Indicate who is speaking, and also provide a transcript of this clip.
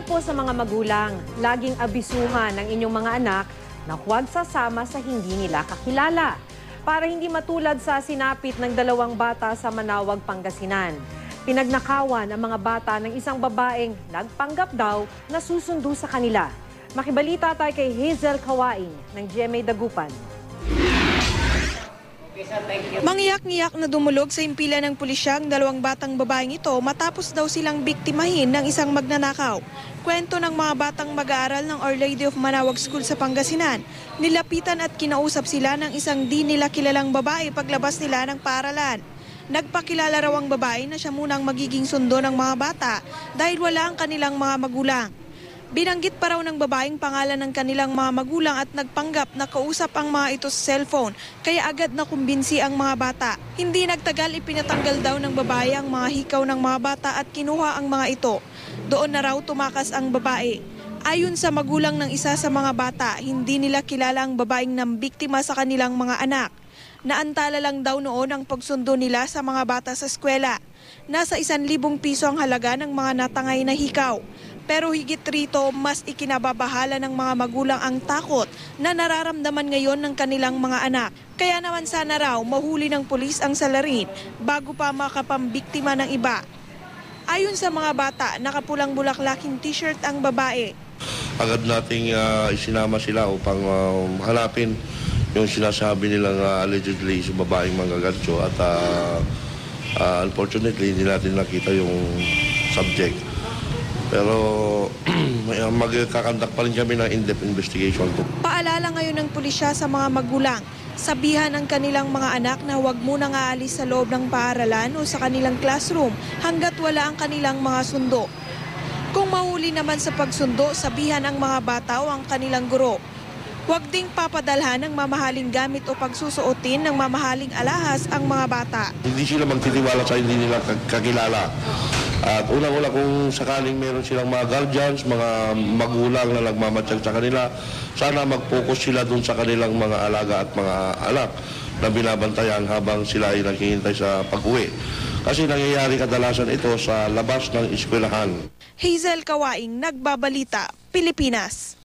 Speaker 1: Paalala po sa mga magulang, laging abisuhan ng inyong mga anak na huwag sasama sa hindi nila kakilala para hindi matulad sa sinapit ng dalawang bata sa Manawag, Pangasinan. Pinagnakawan ang mga bata ng isang babaeng nagpanggap daw na susundo sa kanila. Makibalita tayo kay Hazel Kawain ng GMA Dagupan.
Speaker 2: Mangyak-ngiyak na dumulog sa impila ng pulisya ang dalawang batang babaeng ito matapos daw silang biktimahin ng isang magnanakaw. Kwento ng mga batang mag-aaral ng Our Lady of Manawag School sa Pangasinan, nilapitan at kinausap sila ng isang di nila kilalang babae paglabas nila ng paaralan. Nagpakilala raw ang babae na siya munang magiging sundo ng mga bata dahil wala ang kanilang mga magulang. Binanggit pa raw ng babaeng pangalan ng kanilang mga magulang at nagpanggap na kausap ang mga ito sa cellphone kaya agad na kumbinsi ang mga bata. Hindi nagtagal ipinatanggal daw ng babae ang mga hikaw ng mga bata at kinuha ang mga ito. Doon na raw tumakas ang babae. Ayon sa magulang ng isa sa mga bata, hindi nila kilala ang babaeng nambiktima sa kanilang mga anak. Naantala lang daw noon ang pagsundo nila sa mga bata sa eskwela. Nasa isan libong piso ang halaga ng mga natangay na hikaw. Pero higit rito, mas ikinababahala ng mga magulang ang takot na nararamdaman ngayon ng kanilang mga anak. Kaya naman sana raw mahuli ng pulis ang salarin bago pa makapambiktima ng iba. Ayon sa mga bata, nakapulang bulaklaking t-shirt ang babae.
Speaker 3: agad nating ah, isinama sila upang ah, hanapin yung sinasabi nilang ah, allegedly sa babaeng manggagancho at ah, ah, unfortunately hindi natin nakita yung subject. Pero ah, magkakandak pa rin kami ng in-depth investigation.
Speaker 2: Paalala ngayon ng pulisya sa mga magulang, sabihan ang kanilang mga anak na huwag munang aalis sa loob ng paaralan o sa kanilang classroom hanggat wala ang kanilang mga sundo. Kung mahuli naman sa pagsundo, sabihan ang mga bata o ang kanilang guro. Huwag ding papadalhan ng mamahaling gamit o pagsusuotin ng mamahaling alahas ang mga bata.
Speaker 3: Hindi sila magtitiwala sa hindi nila kakilala. At unang-una kung sakaling meron silang mga guardians, mga magulang na nagmamatsyag sa kanila, sana mag-focus sila dun sa kanilang mga alaga at mga anak na binabantayan habang sila ay naghihintay sa pag-uwi. Kasi nangyayari kadalasan ito sa labas ng eskwelahan.
Speaker 2: Hazel Kawaing, Nagbabalita, Pilipinas.